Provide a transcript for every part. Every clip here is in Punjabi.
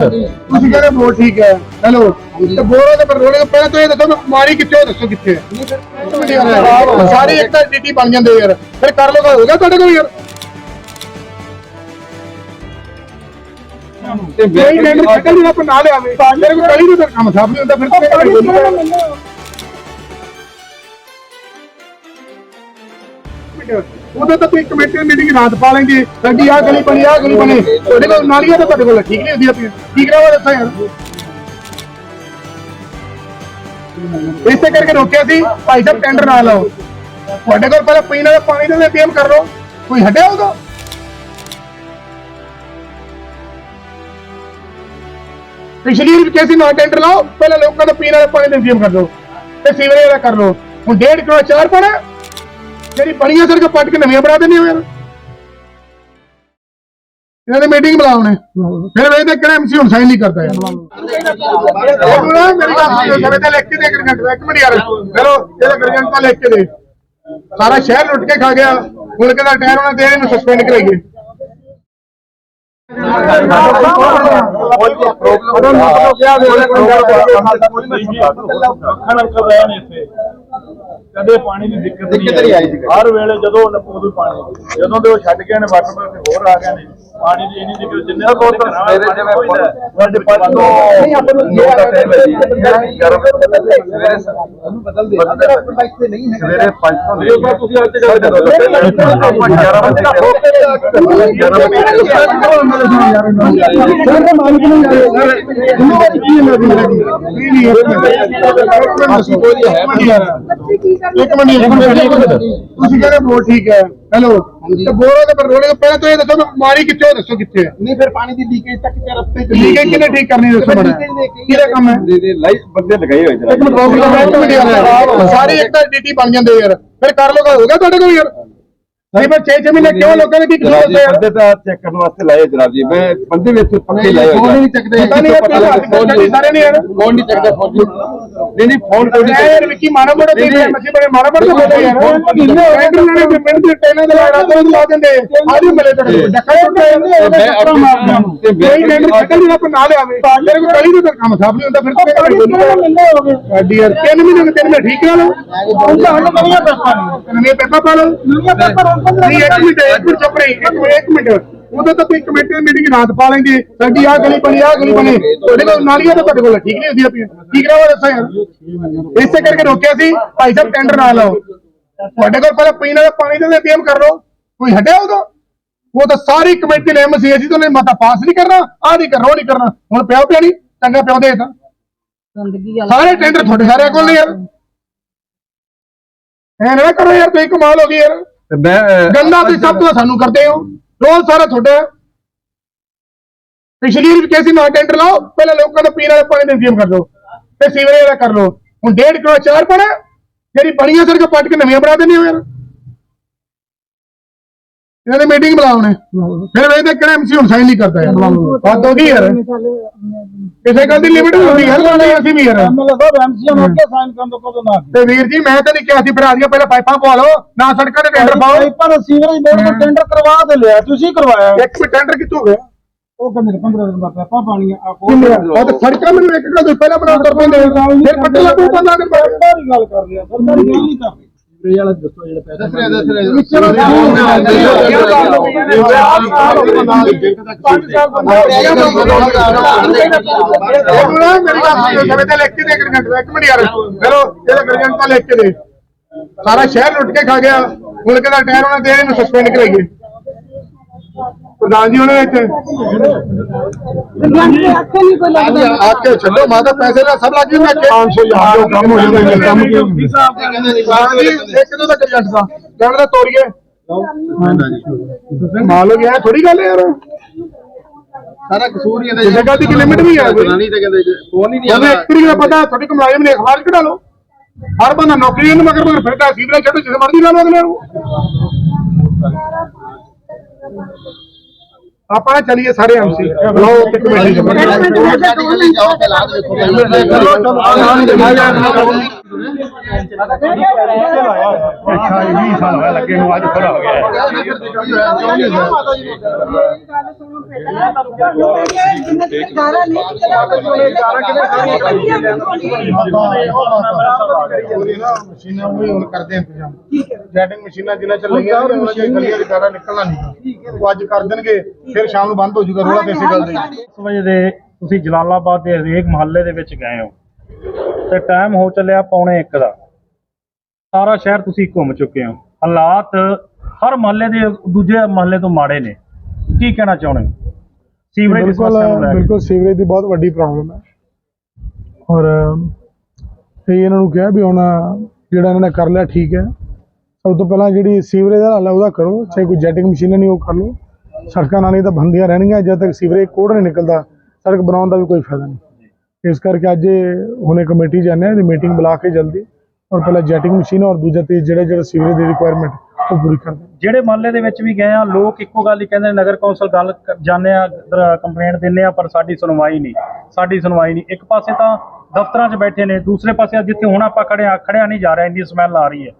ਤੁਸੀਂ ਕਹਿੰਦੇ ਬੋਲ ਠੀਕ ਹੈ। ਹੈਲੋ। ਤੇ ਬੋਲੋ ਤੇ ਪਰ ਰੋਣੇ ਤੋਂ ਪਹਿਲਾਂ ਤਾਂ ਇਹ ਦੱਸੋ ਮਾਰੀ ਕਿੱਥੇ ਦੱਸੋ ਕਿੱਥੇ। ਸਾਰੇ ਇੱਕ ਤਾਂ ਡੀਟੀ ਬਣ ਜਾਂਦੇ ਯਾਰ। ਫਿਰ ਕਰ ਲੋ ਹੋ ਗਿਆ ਤੁਹਾਡੇ ਕੋਲ ਯਾਰ। ਤੇ ਬੇਈ ਟੈਂਡਰ ਕੱਢਣ ਜਿਹੜਾ ਆਪਾਂ ਨਾਲ ਆਵੇ ਮੇਰੇ ਕੋਲ ਕਲੀ ਨੂੰ ਕੰਮ ਸਾਫ਼ ਨਹੀਂ ਹੁੰਦਾ ਫਿਰ ਤੇ ਉਦੋਂ ਤਾਂ ਤੁਸੀਂ ਕਮੇਟੀ ਮੀਟਿੰਗ ਰਾਤ ਪਾ ਲੈਂਗੇ। ਸਾਡੀ ਆਹ ਗਲੀ ਬਣੀ, ਆਹ ਗਲੀ ਬਣੀ। ਤੁਹਾਡੇ ਕੋਲ ਨਾਲੀਆਂ ਤਾਂ ਤੁਹਾਡੇ ਕੋਲ ਠੀਕ ਨਹੀਂ ਹੁੰਦੀਆਂ ਪਈਆਂ। ਕੀ ਕਰਾਵਾ ਦੱਸਾਂ ਯਾਰ? ਇਸੇ ਕਰਕੇ ਰੋਕਿਆ ਸੀ, ਭਾਈ ਸਾਹਿਬ ਟੈਂਡਰ ਨਾ ਲਾਓ ਤੁਹਾਡੇ ਕੋਲ ਪਹਿਲਾਂ ਪੀਣ ਵਾਲਾ ਪਾਣੀ ਦਾ ਇੰਤਜ਼ਾਮ ਕਰ ਲਓ। ਕੋਈ ਹਟਿਆ ਉਦੋਂ ਪਿਛਲੀ ਵਾਰ ਵੀ ਕਿਹਾ ਸੀ ਨਾ ਟੈਂਡਰ ਲਾਓ, ਪਹਿਲਾਂ ਲੋਕਾਂ ਦਾ ਪੀਣ ਵਾਲੇ ਪਾਣੀ ਦਾ ਇੰਤਜ਼ਾਮ ਕਰ ਲਓ ਤੇ ਸੀਵਰੇਜ ਦਾ ਕਰ ਲਓ। ਹੁਣ ਡੇਢ ਕਿਲੋ ਚਾਰ ਪਾਣਾ ਜਿਹੜੀ ਬਣੀਆਂ ਸੜਕਾਂ ਪੱਟ ਕੇ ਨਵੀਆਂ ਬਣਾ ਦਿੰਦੇ ਹੋ ਯਾਰ। ਇਹਨਾਂ ਦੀ ਮੀਟਿੰਗ ਬੁਲਾਉਣੇ ਫਿਰ ਵੇਖਦੇ ਕਿਹੜਾ ਐਮਸੀ ਹੁਣ ਸਾਈਨ ਨਹੀਂ ਕਰਦਾ ਯਾਰ। ਉਹ ਨਾ ਮੇਰੀ ਗੱਲ ਸੁਣੋ ਸਵੇ ਤੇ ਲਿਖ ਕੇ ਦੇ ਗਰਜੰਟ ਇੱਕ ਮਿੰਟ ਯਾਰ ਚਲੋ ਇਹਦਾ ਗਰਜੰਟ ਤਾਂ ਲਿਖ ਕੇ ਦੇ। ਸਾਰਾ ਸ਼ਹਿਰ ਲੁੱਟ ਕੇ ਖਾ ਗਿਆ। ਹੁਣ ਕਹਿੰਦਾ ਟਾਇਰ ਉਹਨਾਂ ਦੇ ਇਹਨੂੰ ਸਸਪੈਂਡ ਕਰਾਈਏ। ਰਹੇ ਨੇ ਇੱਥੇ। ਕਦੇ ਪਾਣੀ ਦੀ ਦਿੱਕਤ ਨਹੀਂ ਆਈ। ਹਰ ਵੇਲੇ ਜਦੋਂ ਵੀ ਪਾਣੀ ਜਦੋਂ ਦੇ ਉਹ ਛੱਡ ਗਏ ਨੇ ਵਾਟਰ ਪਾਰਕ ਹੋਰ ਆ ਗਏ ਨੇ। ਪਾਣੀ ਦੀ ਇੰਨੀ ਦਿੱਕਤ ਜਿੰਨੇ ਕੋਲ ਤਾਂ ਸਵੇਰੇ ਜਿਵੇਂ ਸਾਡੇ ਪੰਜ ਤੋਂ ਨਹੀਂ ਆਪਾਂ ਨੂੰ ਇਹ ਆ ਗਰਮ ਸਵੇਰੇ ਉਹਨੂੰ ਬਦਲ ਦੇ ਬਾਈਕ ਤੇ ਨਹੀਂ ਹੈ ਸਵੇਰੇ 5 ਤੋਂ ਲੈ ਕੇ ਤੁਸੀਂ ਅੱਜ ਗੱਲ ਕਰੋ ਪਹਿਲਾਂ 11 ਵਜੇ ਤੱਕ 11 ਸਰ ਦਾ ਮਾਲਕ ਨੂੰ ਯਾਰ ਜ਼ਿੰਮੇਵਾਰੀ ਕੀ ਹੈ ਮੇਰੀ ਨਹੀਂ ਨਹੀਂ ਮਿੰਟ ਇੱਕ ਮਿੰਟ ਦੱਸੋ ਇੱਕ ਮਿੰਟ ਇੱਕ ਮਿੰਟ ਤੁਸੀਂ ਕਹਿੰਦੇ ਬੋਲ ਠੀਕ ਹੈ ਹੈਲੋ ਤੇ ਬੋਲੋ ਤੇ ਪਰ ਰੋਣੇ ਤੋਂ ਪਹਿਲਾਂ ਤਾਂ ਇਹ ਦੱਸੋ ਮਾਰੀ ਕਿੱਥੇ ਦੱਸੋ ਕਿੱਥੇ ਹੈ। ਨਹੀਂ ਫਿਰ ਪਾਣੀ ਦੀ ਲੀਕੇਜ ਤੱਕ ਤੇ ਰਸਤੇ ਚ ਹੈ ਕਿਹਨੇ ਠੀਕ ਕਰਨੀ ਦੱਸੋ ਬੜਾ ਕਿਹਦਾ ਕੰਮ ਹੈ? ਦੇ ਲਾਈਟ ਬੰਦੇ ਲਗਾਏ ਹੋਏ ਇੱਕ ਮਿੰਟ ਰੋਕ ਲਓ ਇੱਕ ਮਿੰਟ ਯਾਰ। ਸਾਰੇ ਇੱਕ ਤਾਂ ਡੀਟੀ ਬਣ ਜਾਂਦੇ ਯਾਰ। ਫਿਰ ਕਰ ਲੋ ਹੋ ਗਿਆ ਤੁਹਾਡੇ ਕੋਲ ਯਾਰ। ਨਹੀਂ ਪਰ 6-6 ਮਹੀਨੇ ਕਿਉਂ ਲੋਕਾਂ ਨੇ ਕੀ ਕਸੂਰ ਦੱਸਿਆ ਯਾਰ ਬੰਦੇ ਤਾਂ ਚੈੱਕ ਕਰਨ ਵਾਸਤੇ ਲਾਏ ਜਨਾਬ ਜੀ। ਮੈਂ ਬੰਦੇ ਵਿੱਚ ਪੱਕੇ ਲਾਏ ਹੋਏ ਨਹੀਂ ਚੱਕਦੇ। ਪਤਾ ਨਹੀਂ ਯਾਰ ਤੁਸੀਂ ਸਾਰੇ ਨਹੀਂ ਯਾਰ ਫੋਨ ਨਹੀਂ ਚੱਕਦਾ ਫੋਨ ਨਹੀਂ ਨਹੀਂ ਫੋਨ ਕੋਈ ਮੈਂ ਯਾਰ ਵਿੱਕੀ ਮਾੜਾ ਮੋੜਾ ਤੇ ਮੱਛੀ ਬੜੇ ਮਾੜਾ ਮੋੜਾ ਬੋਲੇ ਯਾਰ। ਟੈਂਡਰ ਲੈਣੇ ਤੇ ਮਿੰਟ ਦੇ ਟੈਨਾਂ ਦੇ ਲਾ ਦੋ ਲਾ ਦਿੰਦੇ। ਆਜੂ ਮਿਲੇ ਤੁਹਾਡੇ ਕੋਲ। ਡੱਕਾ ਤੇ ਉਹਦਾ ਚੱਕਰਾ ਮਾਰਨਾ ਕੋਈ ਟੈਂਡਰ ਕੱਢਣ ਜਿਹੜਾ ਆਪਾਂ ਨਾਲ ਆਵੇ। ਮੇਰੇ ਕੋਲ ਕਲੀ ਦਾ ਕੰਮ ਸਾਫ਼ ਨਹੀਂ ਹੁੰਦਾ ਫਿਰ ਤੇ ਸਾਡੀ ਯਾਰ ਤਿੰਨ ਮਹੀਨੇ ਨੂੰ ਤਿੰਨ ਮਹੀਨੇ ਠੀਕ ਲਓ ਹੁਣ ਤਾਂ ਹਣ ਨਵੀਆਂ ਪੈਪਾਂ ਨਵੀਆਂ ਪੈਪਾਂ ਪਾ ਲਓ। ਨਵੀਆਂ ਪੈਪਾਂ ਨਹੀਂ ਇੱਕ ਮਿੰਟ ਇੱਕ ਮਿੰਟ ਚੁੱਪ ਰਹੀ ਇੱਕ ਮਿੰਟ ਇੱਕ ਮਿੰਟ। ਉਦੋਂ ਤਾਂ ਕੋਈ ਕਮੇਟੀ ਦੀ ਮੀਟਿੰਗ ਰਾਤ ਪਾ ਲੈਂਗੇ ਸਾਡੀ ਆਹ ਗਲੀ ਬਣੀ ਆਹ ਗਲੀ ਬਣੀ। ਤੁਹਾਡੇ ਕੋਲ ਨਾਲੀਆਂ ਤਾਂ ਤੁਹਾਡੇ ਕੋਲ ਠੀਕ ਨਹੀਂ ਹੁੰਦੀਆਂ ਪਈਆਂ। ਕੀ ਕਰਾਵਾ ਦੱਸਾਂ ਯਾਰ? ਇਸੇ ਕਰਕੇ ਰੋਕਿਆ ਸੀ। ਭਾਈ ਸਾਹਿਬ ਟੈਂਡਰ ਨਾ ਲਾਓ ਤੁਹਾਡੇ ਕੋਲ ਪਹਿਲਾਂ ਪੀਣ ਵਾਲਾ ਪਾਣੀ ਦਾ ਇੰਤਜ਼ਾਮ ਕਰ ਲਓ। ਕੋਈ ਹਟਿਆ ਉਦੋਂ? ਉਹ ਤਾਂ ਸਾਰੀ ਕਮੇਟੀ ਨੇ ਐਮਸੀ ਅਸੀਂ ਤਾਂ ਉਹਨੇ ਮਤਾ ਪਾਸ ਨਹੀਂ ਕਰਨਾ। ਆਹ ਨਹੀਂ ਕਰਨਾ ਉਹ ਨਹੀਂ ਕਰਨਾ। ਹੁਣ ਪਿਓ ਪਿਆ ਨਹੀਂ ਚੰਗਾ ਪਿਓ ਦੇ ਤਾਂ। ਗੰਦਗੀ ਵਾਲਾ ਸਾਰੇ ਟੈਂਡਰ ਤੁਹਾਡੇ ਸਾਰਿਆਂ ਕੋਲ ਨੇ ਯਾਰ। ਐ ਨਾ ਕਰੋ ਯਾਰ ਤੁਸੀਂ ਕਮਾਲ ਹੋ ਗਈ ਯਾਰ। ਮੈਂ ਗੰਦਾ ਤੁਸੀਂ ਸਭ ਤੋਂ ਸਾਨੂੰ ਕਰਦੇ ਹੋ। ਰੋਜ਼ ਸਾਰਾ ਤੁਹਾਡਾ ਹੈ। ਪਿਛਲੀ ਵਾਰ ਵੀ ਨਾ ਟੈਂਡਰ ਲਾਓ। ਪਹਿਲਾਂ ਲੋਕਾਂ ਦਾ ਪੀਣ ਵਾਲੇ ਪਾਣੀ ਦਾ ਇੰਤਜ਼ਾਮ ਕਰ ਲਓ। ਤੇ ਸੀਵਰੇਜ ਦਾ ਕਰ ਲਓ। ਹੁਣ ਡੇਢ ਕਿਲੋ ਚਾਰ ਪਾਣਾ ਜਿਹੜੀ ਬਣੀਆਂ ਸੜਕਾਂ ਪੱਟ ਕੇ ਨਵੀਆਂ ਬਣਾ ਦਿੰਦੇ ਹੋ ਯਾਰ। ਇਹਨਾਂ ਦੀ ਮੀਟਿੰਗ ਬੁਲਾਉਣੇ ਫਿਰ ਵੇਖਦੇ ਕਿਹੜਾ ਐਮਸੀ ਹੁਣ ਸਾਈਨ ਨਹੀਂ ਕਰਦਾ ਯਾਰ। ਹੱਦ ਹੋ ਗਈ ਯਾਰ। ਕਿਸੇ ਗੱਲ ਦੀ ਲਿਮਿਟ ਹੁੰਦੀ ਹੈ ਗੱਲ ਅਸੀਂ ਵੀ ਯਾਰ। ਤੇ ਵੀਰ ਜੀ ਮੈਂ ਤਾਂ ਨਹੀਂ ਕਿਹਾ ਸੀ ਭਰਾ ਦੀਆਂ ਪਹਿਲਾਂ ਪਾਈਪਾਂ ਪਵਾ ਲਓ ਨਾ ਸੜਕਾਂ ਤੇ ਟੈਂਡਰ ਪਾਓ। ਪਰ ਸੀਵਰੇਜ ਬੋਰਡ ਨੂੰ ਟੈਂਡਰ ਕਰਵਾ ਦੇ ਲਿਆ ਤੁਸੀਂ ਕਰਵਾਇਆ। ਇੱਕ ਮਿੰਟ ਟੈਂਡਰ ਕਿੱਥੋਂ ਗਿਆ ਉਹ ਕਹਿੰਦੇ 15 ਦਿਨ ਬਾਅਦ ਆਪਾਂ ਪਾਣੀ ਆ ਉਹ ਤਾਂ ਸੜਕਾਂ ਮੈਨੂੰ ਇੱਕ ਗੱਲ ਪਹਿਲਾਂ ਬਣਾ ਕਰ ਪੈਂਦੇ ਫਿਰ ਪੱਟੇ ਲੱਗੂ ਬੰਦਾ ਨੇ ਸਰਕਾਰੀ ਗੱਲ ਕਰ ਰਿਹਾ ਸਰਕਾਰੀ ਗੱਲ ਨਹੀਂ ਕਰ ਰਹੀ ਵਾਲਾ ਦੱਸੋ ਜਿਹੜੇ ਪੈਸੇ ਦੇ ਦੇ। ਸਾਰਾ ਸ਼ਹਿਰ ਲੁੱਟ ਕੇ ਖਾ ਗਿਆ। ਹੁਣ ਕਹਿੰਦਾ ਟਾਇਰ ਉਹਨਾਂ ਦੇ ਇਹਨੂੰ ਸਸਪੈਂਡ ਕਰਾਈਏ। ਪ੍ਰਧਾਨ ਜੀ ਉਹਨੇ ਇੱਥੇ? ਅੱਖੇ ਨਹੀਂ ਕੋਈ ਲੱਗਦਾ। ਆ ਕੇ ਛੱਡੋ ਮਾਂ ਦਾ ਪੈਸੇ ਨਾਲ ਸਭ ਲੱਗ ਮੈਂ 500 ਯਾਰ ਕੰਮ ਹੋ ਜਾਂਦਾ ਕੰਮ ਕੀ ਇੱਕ ਦੋ ਦਾ ਗਰਜੰਟ ਦਾ ਕਹਿਣ ਦਾ ਤੋਰੀਏ। ਮਾਲ ਹੋ ਗਿਆ ਥੋੜੀ ਗੱਲ ਹੈ ਯਾਰ। ਸਾਰਾ ਕਸੂਰ ਹੀ ਕਿਸੇ ਗੱਲ ਦੀ ਕੀ ਲਿਮਿਟ ਵੀ ਹੈ ਕੋਈ। ਨਹੀਂ ਤੇ ਕਹਿੰਦੇ ਫੋਨ ਹੀ ਨਹੀਂ ਉਹਨੂੰ ਇੱਕ ਤਰੀਕੇ ਦਾ ਪਤਾ ਤੁਹਾਡੇ ਕੋਲ ਮੁਲਾਜ਼ਮ ਨੇ ਅਖਬਾਰ 'ਚ ਕਢਾ ਲਓ। ਹਰ ਬੰਦਾ ਨੌਕਰੀ ਨੂੰ ਮਗਰ ਮਗਰ ਫਿਰਦਾ ਸੀਵਰੇਜ ਛੱਡੋ ਜਿਸ ਮਰਜ਼ੀ ਲਾ ਲਓ ਅਗਲੇ ਨੂੰ। ਆਪਾਂ ਚੱਲੀਏ ਸਾਰੇ ਐਮਸੀ ਬੁਲਾਓ ਤੇ ਕਮੇਟੀ ਚ ਇੱਕ ਮਿੰਟ। ਮੈਂ ਤਾਂ ਦੋ ਮਿੰਟ ਜਾਓ ਤੇ ਲਾ ਦੇ ਦੇਖੋ ਚਲੋ ਚਲੋ। ਅੱਛਾ ਜੀ 20 ਸਾਲ ਹੋਇਆ ਲੱਗੇ ਨੂੰ ਅੱਜ ਖੜਾ ਹੋ ਗਿਆ ਮਸ਼ੀਨਾਂ ਉਹ ਹੁਣ ਕਰਦੇ ਇੰਤਜ਼ਾਮ। ਜੈਟਿੰਗ ਮਸ਼ੀਨਾਂ ਜਿੰਨਾ ਚੱਲ ਰਹੀਆਂ ਨੇ ਉਹਨਾਂ ਦੀ ਗਲੀਆਂ ਦੀ ਗਾਰਾ ਨਿਕਲਣਾ ਨਹੀਂ ਉਹ ਅੱਜ ਕਰ ਦੇਣਗੇ ਫਿਰ ਸ਼ਾਮ ਨੂੰ ਬੰਦ ਹੋ ਜਾਊਗਾ ਰੋਲਾ ਇਸੇ ਗੱਲ ਦਾ ਹੀ। 10 ਵਜੇ ਦੇ ਤੁਸੀਂ ਜਲਾਲਾਬਾਦ ਦੇ ਹਰੇਕ ਮਹੱਲੇ ਦੇ ਵਿੱਚ ਗਏ ਹੋ। ਤੇ ਟਾਈਮ ਹੋ ਚੱਲਿਆ ਪੌਣੇ 1 ਦਾ। ਸਾਰਾ ਸ਼ਹਿਰ ਤੁਸੀਂ ਘੁੰਮ ਚੁੱਕੇ ਹੋ। ਹਾਲਾਤ ਹਰ ਮਹੱਲੇ ਦੇ ਦੂਜੇ ਮਹੱਲੇ ਤੋਂ ਮਾੜੇ ਨੇ। ਕੀ ਕਹਿਣਾ ਚਾਹੁੰਦੇ ਹੋ? ਸੀਵਰੇਜ ਦੀ ਸਮੱਸਿਆ ਨੂੰ ਲੈ ਕੇ। ਬਿਲਕੁਲ ਸੀਵਰੇਜ ਦੀ ਬਹੁਤ ਵੱਡੀ ਪ੍ਰੋਬਲਮ ਹੈ। ਔਰ ਇਹ ਇਹਨਾਂ ਨੂੰ ਕਿਹਾ ਵੀ ਹੁਣ ਜਿਹੜਾ ਇਹਨਾਂ ਨੇ ਕਰ ਲਿਆ ਠੀਕ ਹੈ। ਸਭ ਤੋਂ ਪਹਿਲਾਂ ਜਿਹੜੀ ਸੀਵਰੇਜ ਦਾ ਹੱਲ ਹੈ ਉਹਦਾ ਕਰੋ, ਚਾਹੇ ਕੋਈ ਜੈਟਿੰਗ ਮਸ਼ੀਨ ਨਹੀਂ ਉਹ ਕਰ ਲਓ। ਸੜਕਾਂ ਨਾਲ ਨਾਲੀਆਂ ਤਾਂ ਬੰਦੀਆਂ ਰਹਿਣਗੀਆਂ, ਜਦ ਤੱਕ ਸੀਵਰੇਜ ਕੋਡ ਨਹੀਂ ਨਿਕਲਦਾ, ਸੜਕ ਬਣਾਉਣ ਦਾ ਵੀ ਕੋਈ ਫਾਇਦਾ ਨਹੀਂ। ਇਸ ਕਰਕੇ ਅੱਜ ਇਹ ਹੁਣੇ ਕਮੇਟੀ ਜਾਂਦੇ ਆ ਦੀ ਮੀਟਿੰਗ ਬੁਲਾ ਕੇ ਜਲਦੀ ਔਰ ਪਹਿਲਾਂ ਜੈਟਿੰਗ ਮਸ਼ੀਨ ਔਰ ਦੂਜਾ ਤੇ ਜਿਹੜਾ ਜਿਹੜਾ ਸੀਵਰੇਜ ਦੀ ਰਿਕੁਆਇਰਮੈਂਟ ਉਹ ਪੂਰੀ ਕਰ ਦੇਣ ਜਿਹੜੇ ਮਹੱਲੇ ਦੇ ਵਿੱਚ ਵੀ ਗਏ ਆ ਲੋਕ ਇੱਕੋ ਗੱਲ ਹੀ ਕਹਿੰਦੇ ਨੇ ਨਗਰ ਕੌਂਸਲ ਗੱਲ ਜਾਂਦੇ ਆ ਕੰਪਲੇਂਟ ਦਿੰਦੇ ਆ ਪਰ ਸਾਡੀ ਸੁਣਵਾਈ ਨਹੀਂ। ਸਾਡੀ ਸੁਣਵਾਈ ਨਹੀਂ। ਇੱਕ ਪਾਸੇ ਤਾਂ ਦਫ਼ਤਰਾਂ 'ਚ ਬੈਠੇ ਨੇ ਦੂਸਰੇ ਪਾਸੇ ਜਿੱਥੇ ਹੁਣ ਆਪਾਂ ਖੜੇ ਆ ਖੜਿਆ ਨਹੀਂ ਜਾ ਰਿਹਾ ਇੰਨੀ ਸਮੈਲ ਆ ਰਹੀ ਹੈ।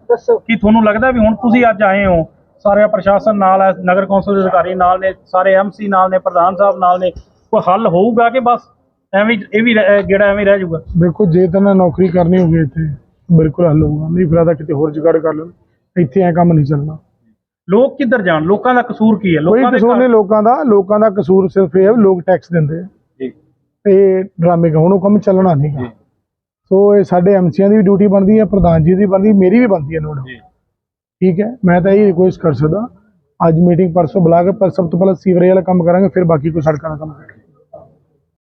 ਕੀ ਤੁਹਾਨੂੰ ਲੱਗਦਾ ਵੀ ਹੁਣ ਤੁਸੀਂ ਅੱਜ ਆਏ ਹੋ? ਸਾਰੇ ਪ੍ਰਸ਼ਾਸਨ ਨਾਲ ਹੈ ਨਗਰ ਕੌਂਸਲ ਦੇ ਅਧਿਕਾਰੀ ਨਾਲ ਨੇ ਸਾਰੇ ਐਮਸੀ ਨਾਲ ਨੇ ਪ੍ਰਧਾਨ ਸਾਹਿਬ ਨਾਲ ਨੇ। ਕੋਈ ਹੱਲ ਹੋਊਗਾ ਕਿ ਬਸ? ਐਵੇਂ ਹੀ- ਇਹ ਵੀ ਰਹਿ- ਗੇੜਾ ਐਵੇਂ ਹੀ ਰਹਿ ਜਾਊਗਾ। ਦੇਖੋ ਜੇ ਤਾਂ ਨੌਕਰੀ ਕਰਨੀ ਹੋਵੇ ਇੱਥੇ ਬਿਲਕੁਲ ਹੱਲ ਹੋਊਗਾ। ਨਹੀਂ ਫਿਰ ਤਾਂ ਕਿਤੇ ਹੋਰ ਜੁਗਾੜ ਕਰ ਲੈਣ। ਇੱਥੇ ਐ ਕੰਮ ਨਹੀਂ ਚੱਲਣਾ। ਲੋਕ ਕਿੱਧਰ ਜਾਣ? ਲੋਕਾਂ ਦਾ ਕਸੂਰ ਕੀ ਹੈ? ਕੋਈ ਲੋਕਾਂ ਦੇ ਕਸੂਰ ਨਹੀਂ ਲੋਕਾਂ ਦਾ ਲੋਕਾਂ ਦਾ ਕਸੂਰ ਸਿਰਫ ਇਹ ਹੈ ਵੀ ਲੋਕ ਟੈਕਸ ਦਿੰਦੇ ਆ। ਜੀ। ਇਹ ਡਰਾਮੇ ਹੁਣ ਉਹ ਕੰਮ ਚੱਲਣਾ ਨਹੀਂ ਸੋ ਇਹ ਸਾਡੇ ਐਮਸੀਆਂ ਦੀ ਵੀ ਡਿਊਟੀ ਬਣਦੀ ਹੈ ਪ੍ਰਧਾਨ ਜੀ ਦੀ ਬਣਦੀ ਮੇਰੀ ਵੀ ਬਣਦੀ ਹੈ ਨੋਟ ਠੀਕ ਹੈ ਮੈਂ ਤਾਂ ਇਹ ਰਿਕੁਐਸਟ ਕਰ ਸਕਦਾ। ਅੱਜ ਮੀਟਿੰਗ ਪਰਸੋਂ ਬੁਲਾ ਕੇ ਪਰ ਸਭ ਤੋਂ ਪਹਿਲਾਂ ਸੀਵਰੇਜ ਵਾਲਾ ਕੰਮ ਕਰਾਂਗੇ ਫਿਰ ਬਾਕੀ ਕੋਈ ਸੜਕਾਂ ਦਾ ਕੰਮ ਕਰਾਂਗੇ।